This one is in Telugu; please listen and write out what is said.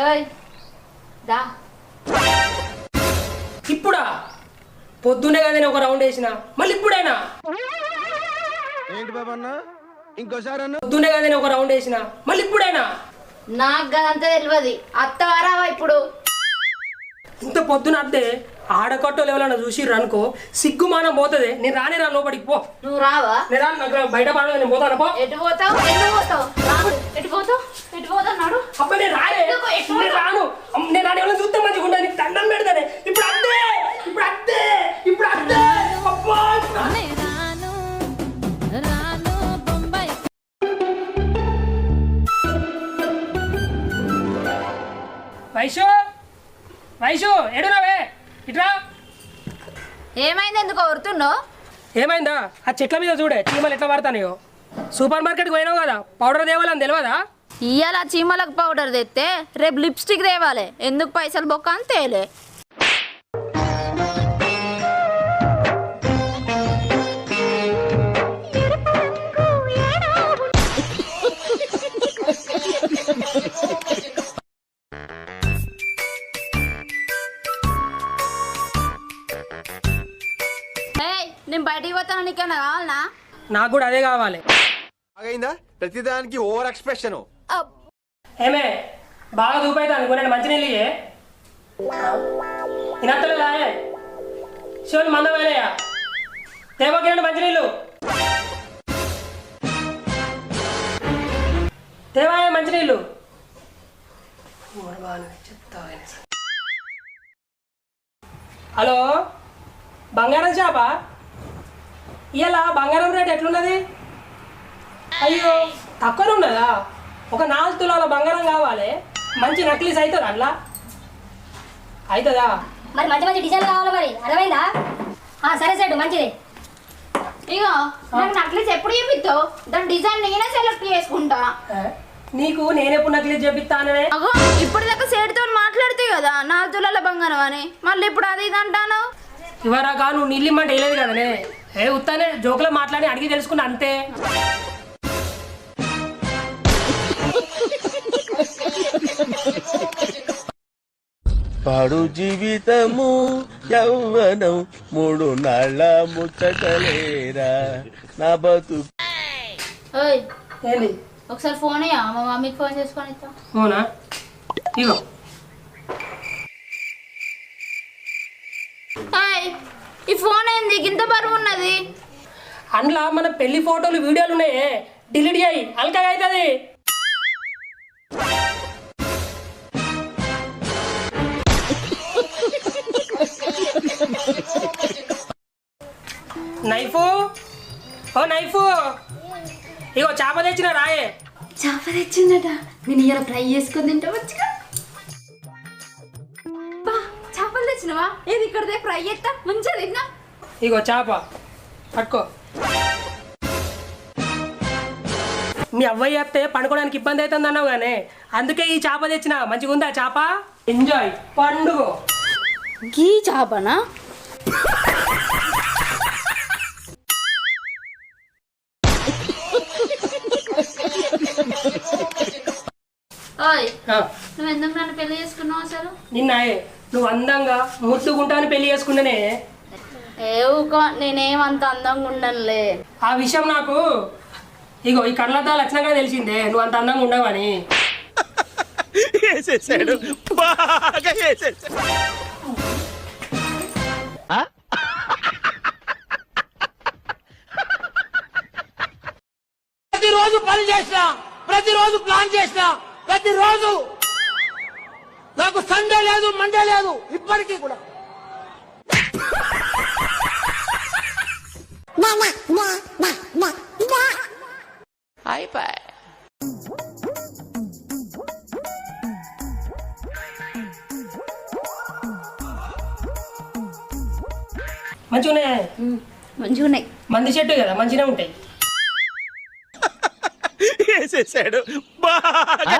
దా. ఇప్పుడా? పొద్దున్నే కదా ఒక రౌండ్ వేసిన. మళ్ళీ ఇప్పుడైనా? ఏంటి బాబా అన్న? ఇంకోసారి అన్న. పొద్దున్నే కదా ఒక రౌండ్ వేసిన. మళ్ళీ ఇప్పుడైనా? నాకు గదంతా తెలియదు అత్త వరావా ఇప్పుడు? ఇంత పొద్దున అద్దే ఆడకట్టో లెవెల్ చూసిర్రు అనుకో సిగ్గు మానం పోతుంది. నేను రానే రా లోపలికి పో. నువ్వు రావా? నేను రాను నాకు బయట పడదు నేను పోతాను పో. ఎటు పోతావు? ఎటు పోతావు? వైషు ఎడురావే ఇట్రా. ఏమైంది ఎందుకు కొడుతున్నావు ఏమైందా? ఆ చెట్ల మీద చూడే చీమలు ఎట్లా పడతానయో. సూపర్ మార్కెట్కి పోయినావు కదా పౌడర్ తేవాలని తెలియదా ఇవాళ చీమలకు పౌడర్ తెస్తే రేపు లిప్స్టిక్ తేవాలి. ఎందుకు పైసలు బొక్క అని తేలే. నేను బయటికి పోతాను నీకన్నా కావాలనా? నాకు కూడా అదే కావాలి. అయిందా ప్రతిదానికి ఓవర్ ఎక్స్ప్రెషన్. ఏమే బాగా దూపైతే అనుకో నేను మంచినీళ్ళు ఇయ్యే. ఇనత్తలేదా శివుని మందమైనయా తేవకేంటి మంచినీళ్ళు తేవాయ మంచినీళ్ళు హలో? బంగారం షాప? ఇవాళ బంగారం రేట్ ఎట్లున్నది? అయ్యో తక్కువ ఉన్నదా ఒక నాలుగు తులాల బంగారం కావాలి మంచి నక్లీస్ అవుతుంది అట్లా అవుతుందా మరి మంచి మంచి డిజైన్ కావాలి మరి? అర్థమైందా? ఆ, సరే సరే మంచిది. ఇగో నాకు నక్లీస్ ఎప్పుడు చూపిస్తావు దాని డిజైన్ నేనే సెలెక్ట్ చేసుకుంటా? నీకు నేనెప్పుడు నక్లీస్ చేపిస్తాననే అగో ఇప్పుడు దాకా సేటుతో మాట్లాడితే కదా నాలుగు తులాల బంగారం అని. మళ్ళీ ఇప్పుడు అది ఇది అంటాను ఇవరాక నువ్వు నీళ్ళిమ్మంటే వేయలేదు కదనే? ఏ ఉత్తానే జోకులో మాట్లాడి అడిగి తెలుసుకున్నా అంతే. పాడు జీవితము యౌవనం మూడు నాళ్ళ ముచ్చటలేరా? నా బతు ఓయ్ ఒకసారి ఫోన్ అయ్యా మా మమ్మీకి ఫోన్ చేసుకొని ఇస్తా అవునా ఇగో ఓయ్ ఈ ఫోన్ ఏంది ఇంత బరువు ఉన్నది అందులో మన పెళ్ళి ఫోటోలు వీడియోలు ఉన్నాయే. డిలీట్ చేయి. అల్కగా అవుతుంది నైఫు? ఓ నైఫు. ఇగో చేప తెచ్చిన రాయే. చేప తెచ్చిందట. నేను ఇలా ఫ్రై చేసుకొని తింటా బా, చేపలు తెచ్చినవా? ఏది ఇక్కడ ఫ్రై చేస్తా మంచిగా తిన్నా. ఇగో చేప. పట్టుకో. మీ అవ్వయ్య వస్తే పడుకోవడానికి ఇబ్బంది అవుతుంది అన్నావు కానీ అందుకే ఈ చేప తెచ్చిన. మంచిగా ఉందా చేప? ఎంజాయ్ పండుగ. గీ చేపనా? ఓయ్ నువ్వు ఎందుకు నన్ను పెళ్ళి చేసుకున్నావు అసలు? నిన్నాయే. నువ్వు అందంగా ముద్దుగుంటాను పెళ్ళి చేసుకున్నానే. ఏవుకో నేనేమంత అందంగా ఉండనులే. ఆ విషయం నాకు ఇగో ఈ కళ్ళద్దాలు వచ్చినాక తెలిసిందే నువ్వు అంత అందంగా ఉండవని. వేసేసాడు. బాగా వేసేసాడు. ప్రతిరోజు పని చేసినా ప్రతిరోజు ప్లాన్ చేసినా ప్రతిరోజు నాకు సండే లేదు మండే లేదు ఇప్పటికీ కూడా. మంచిగా ఉన్నాయే మంచిగా ఉన్నాయి మంది చెట్టు కదా మంచిగా ఉంటాయి. వేసేసాడు. బాగా